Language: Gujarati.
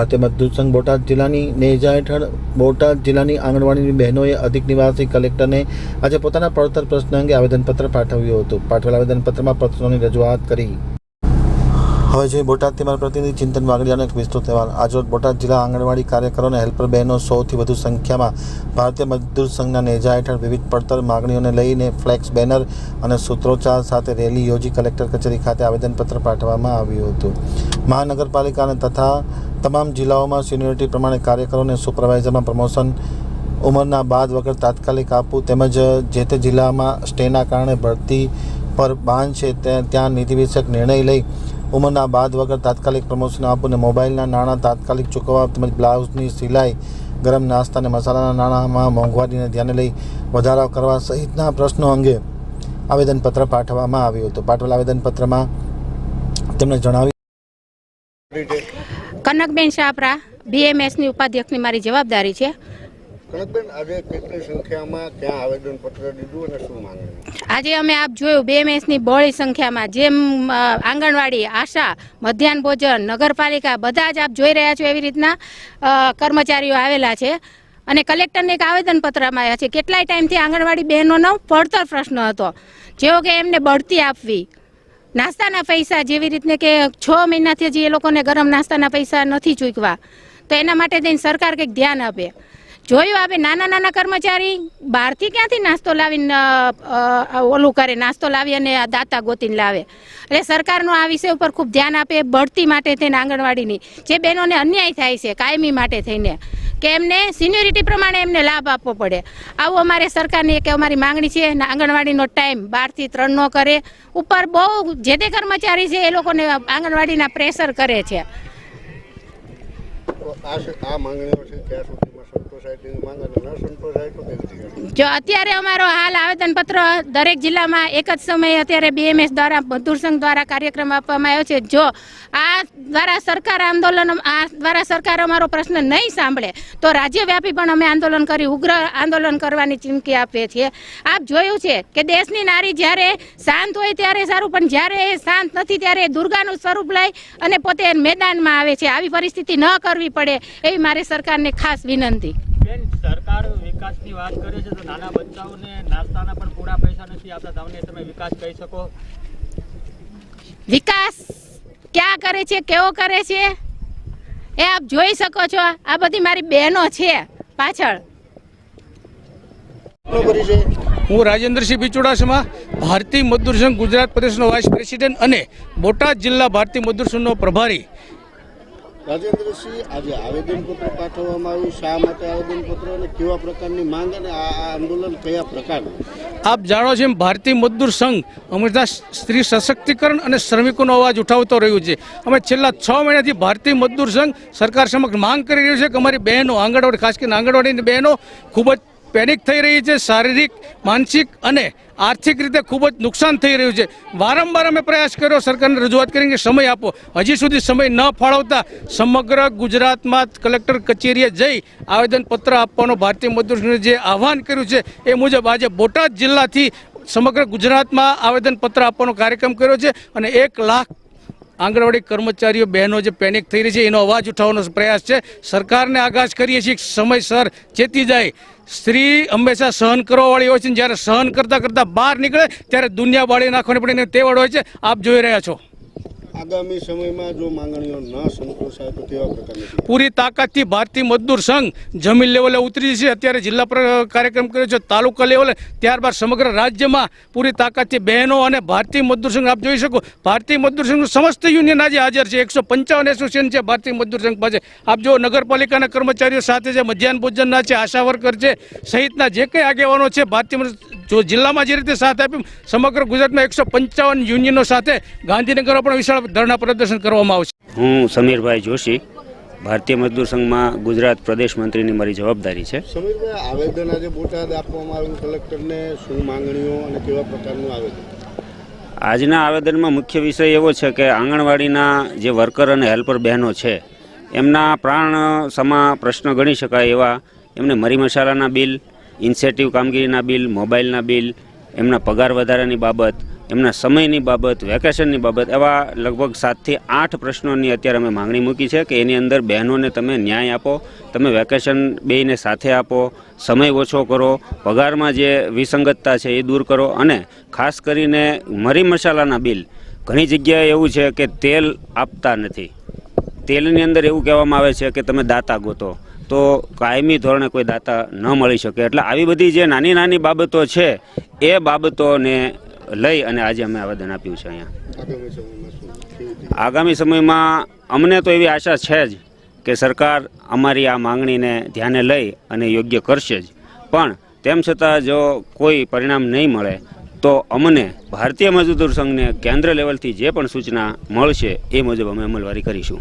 ભારતીય મજદૂર બોટાદ જિલ્લાની નેજા હેઠળ બોટાદ જિલ્લાની આંગણવાડીની બહેનોએ અધિક નિવાસી કલેક્ટરને આજે પોતાના પડતર પ્રશ્ન અંગે આવેદનપત્ર પાઠવ્યું હતું. પાઠવેલ આવેદનપત્રમાં પ્રશ્નોની રજૂઆત કરી. હવે જે બોટાદથી મારા પ્રતિનિધિ ચિંતન વાગડિયાનો એક વિસ્તૃત અહેવાલ આજરોજ બોટાદ જિલ્લા આંગણવાડી કાર્યકરો અને હેલ્પર બહેનો સૌથી વધુ સંખ્યામાં ભારતીય મજદૂર સંઘના નેજા હેઠળ વિવિધ પડતર માગણીઓને લઈને ફ્લેક્સ બેનર અને સૂત્રોચ્ચાર સાથે રેલી યોજી કલેક્ટર કચેરી ખાતે આવેદનપત્ર પાઠવવામાં આવ્યું હતું. મહાનગરપાલિકાને તથા તમામ જિલ્લાઓમાં સિનિયોરિટી પ્રમાણે કાર્યકરોને સુપરવાઇઝરમાં પ્રમોશન ઉંમરના બાદ વગર તાત્કાલિક આપવું તેમજ જે તે જિલ્લામાં સ્ટેના કારણે ભરતી પર બાંધ છે ત્યાં નીતિ વિષયક નિર્ણય લઈ ઉંમરના બાદ વગર તાત્કાલિક પ્રમોશન આપવું અને મોબાઈલના નાણાં તાત્કાલિક ચૂકવવા તેમજ બ્લાઉઝની સિલાઈ, ગરમ નાસ્તા અને મસાલાના નાણાંમાં મોંઘવારીને ધ્યાને લઈ વધારો કરવા સહિતના પ્રશ્નો અંગે આવેદનપત્ર પાઠવવામાં આવ્યું હતું. પાઠવેલ આવેદનપત્રમાં તેમણે જણાવ્યું કનકબેન શાપરા બીએમએસની ઉપાધ્યક્ષની મારી જવાબદારી છે. કનકબેન, આજે કેટલી સંખ્યામાં ક્યાં આવેદનપત્ર દીધું અને શું માંગણી? આજે અમે આપ જોયું, બે મેસની બહોળી સંખ્યામાં. જેમ આંગણવાડી, આશા, મધ્યાહન ભોજન, નગરપાલિકા, બધા જ આપ જોઈ રહ્યા છો એવી રીતના કર્મચારીઓ આવેલા છે. અને કલેક્ટરને એક આવેદનપત્રમાં આવ્યા છે. કેટલાય ટાઈમથી આંગણવાડી બહેનોનો પડતર પ્રશ્ન હતો. જેવો કે એમને બઢતી આપવી. નાસ્તાના પૈસા જેવી રીતને કે છ મહિનાથી હજી એ લોકોને ગરમ નાસ્તાના પૈસા નથી ચૂકવા. તો એના માટે જઈને સરકાર કંઈક ધ્યાન આપે. જોયું આપે નાના નાના કર્મચારી? બહારથી ક્યાંથી નાસ્તો લાવીને ઓલું કરે, નાસ્તો લાવી અને દાતા ગોતીને લાવે? એટલે સરકારનું આ વિષય ઉપર ખૂબ ધ્યાન આપે, બઢતી માટે થઈને આંગણવાડીની. જે બહેનોને અન્યાય થાય છે, કાયમી માટે થઈને, કે એમને સિન્યોરિટી પ્રમાણે એમને લાભ આપવો પડે. આવું અમારે સરકારની એક અમારી માંગણી છે આંગણવાડીનો ટાઈમ બારથી ત્રણનો કરે. ઉપર બહુ જે તે કર્મચારી છે, એ લોકોને આંગણવાડીના પ્રેશર કરે છે. આ આ માંગણીઓ છે ત્યાં સુધીમાં સંતોષાય તેની માંગ અને ન સંતોષાય તો રીતે જો અત્યારે અમારો હાલ આવેદનપત્ર દરેક જિલ્લામાં એક જ સમયે અત્યારે બીએમએસ દ્વારા મધુરસંઘ દ્વારા કાર્યક્રમ આપવામાં આવ્યો છે. જો આ દ્વારા સરકાર આંદોલન, આ દ્વારા સરકાર અમારો પ્રશ્ન નહીં સાંભળે, તો રાજ્યવ્યાપી પણ અમે આંદોલન કરી, ઉગ્ર આંદોલન કરવાની ચીમકી આપીએ છીએ. આપ જોયું છે કે દેશની નારી જ્યારે શાંત હોય ત્યારે સારું, પણ જ્યારે એ શાંત નથી ત્યારે દુર્ગાનું સ્વરૂપ લઈ અને પોતે મેદાનમાં આવે છે. આવી પરિસ્થિતિ ન કરવી પડે એવી મારી સરકારને ખાસ વિનંતી. બેન સરકાર વિકાસની વાત કરે છે તો નાના બચ્ચાઓને નાસ્તાના પણ પૂરા પૈસા નથી આપતા. તમને તમે વિકાસ કહી શકો? વિકાસ ક્યાં કરે છે કેવો કરે છે? એ આપ જોઈ શકો છો. આ બધી મારી બહેનો છે પાછળ. હું રાજેન્દ્રસિંહ બિચુડાસમા ભારતીય મજદૂર સંઘ ગુજરાત પ્રદેશનો વાઇસ પ્રેસિડેન્ટ અને બોટાદ જિલ્લા ભારતીય મજદૂર સંઘનો પ્રભારી. રાજેન્દ્રસિંહ આજે આવેદનપત્ર પાઠવવામાં આવ્યું. શા માટે આવેદનપત્ર અને કેવા પ્રકારની માંગ અને આ આંદોલન કયા પ્રકારનું? આપ જાણો છો એમ ભારતીય મજદૂર સંઘ હંમેશા સ્ત્રી સશક્તિકરણ અને શ્રમિકોનો અવાજ ઉઠાવતો રહ્યું છે. અમે છેલ્લા છ મહિનાથી ભારતીય મજદૂર સંઘ સરકાર સમક્ષ માંગ કરી રહ્યું છે કે અમારી બહેનો આંગણવાડી, ખાસ કરીને આંગણવાડીની બહેનો ખૂબ જ પેનિક થઈ રહી છે, શારીરિક, માનસિક અને આર્થિક રીતે ખૂબ જ નુકસાન થઈ રહ્યું છે. વારંવાર અમે પ્રયાસ કર્યો, સરકારને રજૂઆત કરીને સમય આપો. હજી સુધી સમય ન ફાળવતા સમગ્ર ગુજરાતમાં કલેક્ટર કચેરીએ જઈ આવેદનપત્ર આપવાનો ભારતીય મજદૂર જે આહવાન કર્યું છે, એ મુજબ આજે બોટાદ જિલ્લાથી સમગ્ર ગુજરાતમાં આવેદનપત્ર આપવાનો કાર્યક્રમ કર્યો છે અને એક લાખ આંગણવાડી કર્મચારીઓ બહેનો જે પેનિક થઈ રહી છે, એનો અવાજ ઉઠાવવાનો પ્રયાસ છે. સરકારને આગાશ કરીએ છીએ સમયસર ચેતી જાય. સ્ત્રી હંમેશા સહન કરવાવાળી હોય છે જ્યારે સહન કરતાં કરતાં બહાર નીકળે, ત્યારે દુનિયા બાળી નાખવાની પડે એને તેવડ હોય છે. આપ જોઈ રહ્યા છો. આગામી પૂરી તાકાતથી ભારતીય મજદૂર સંઘ જમીન લેવલે ઉતરી છે. અત્યારે જિલ્લા પર, કાર્યક્રમ કર્યો છે તાલુકા લેવલે. ત્યારબાદ સમગ્ર રાજ્યમાં પૂરી તાકાતથી બહેનો અને ભારતીય મજદૂર સંઘ આપ જોઈ શકો. ભારતીય મજદૂર સંઘનું સમસ્ત યુનિયન આજે હાજર છે. એકસો પંચાવન એસોસિએશન છે ભારતીય મજદૂર સંઘ પાસે. આપ જો નગરપાલિકાના કર્મચારીઓ સાથે છે મધ્યાહન ભોજનના છે, આશા વર્કર છે, સહિતના જે કંઈ આગેવાનો છે, ભારતીય જો જિલ્લામાં જે રીતે સાથ આપ્યું સમગ્ર ગુજરાતમાં એકસો પંચાવન યુનિયનો સાથે ગાંધીનગરમાં પણ વિશાળ ધરણા પ્રદર્શન કરવામાં આવશે. હું સમીરભાઈ જોશી ભારતીય મજદૂર સંઘમાં ગુજરાત પ્રદેશ મંત્રીની મારી જવાબદારી છે. આવેદન આજે બોટાદ આપવામાં આવ્યું કલેક્ટરને શું માંગણીઓ અને કેવા પ્રકારનું આવેદન? આજના આવેદનમાં મુખ્ય વિષય એવો છે કે આંગણવાડીના જે વર્કર અને હેલ્પર બહેનો છે એમના પ્રાણ સમા પ્રશ્ન ગણી શકાય એવા એમને મરી મસાલાના બિલ ઇન્સેટિવ કામગીરીના બિલ, મોબાઈલના બિલ, એમના પગાર વધારાની બાબત, એમના સમયની બાબત, વેકેશનની બાબત, એવા લગભગ સાતથી આઠ પ્રશ્નોની અત્યારે અમે માંગણી મૂકી છે કે એની અંદર બહેનોને તમે ન્યાય આપો, તમે વેકેશન બેને સાથે આપો, સમય ઓછો કરો, પગારમાં જે વિસંગતતા છે એ દૂર કરો અને ખાસ કરીને મરી મસાલાના બિલ. ઘણી જગ્યાએ એવું છે કે તેલ આપતા નથી. તેલની અંદર એવું કહેવામાં આવે છે કે તમે દાતા ગોતો. તો કાયમી ધોરણે કોઈ દાતા ન મળી શકે. એટલે આવી બધી જે નાની નાની બાબતો છે, એ બાબતોને લઈ અને આજે અમે આવેદન આપ્યું છે અહીંયા. આગામી સમયમાં અમને તો એવી આશા છે જ કે સરકાર અમારી આ માંગણીને ધ્યાને લઈ અને યોગ્ય કરશે જ. પણ તેમ છતાં જો કોઈ પરિણામ નહીં મળે, તો અમને ભારતીય મજદૂર સંઘને કેન્દ્ર લેવલથી જે પણ સૂચના મળશે, એ મુજબ અમે અમલવારી કરીશું.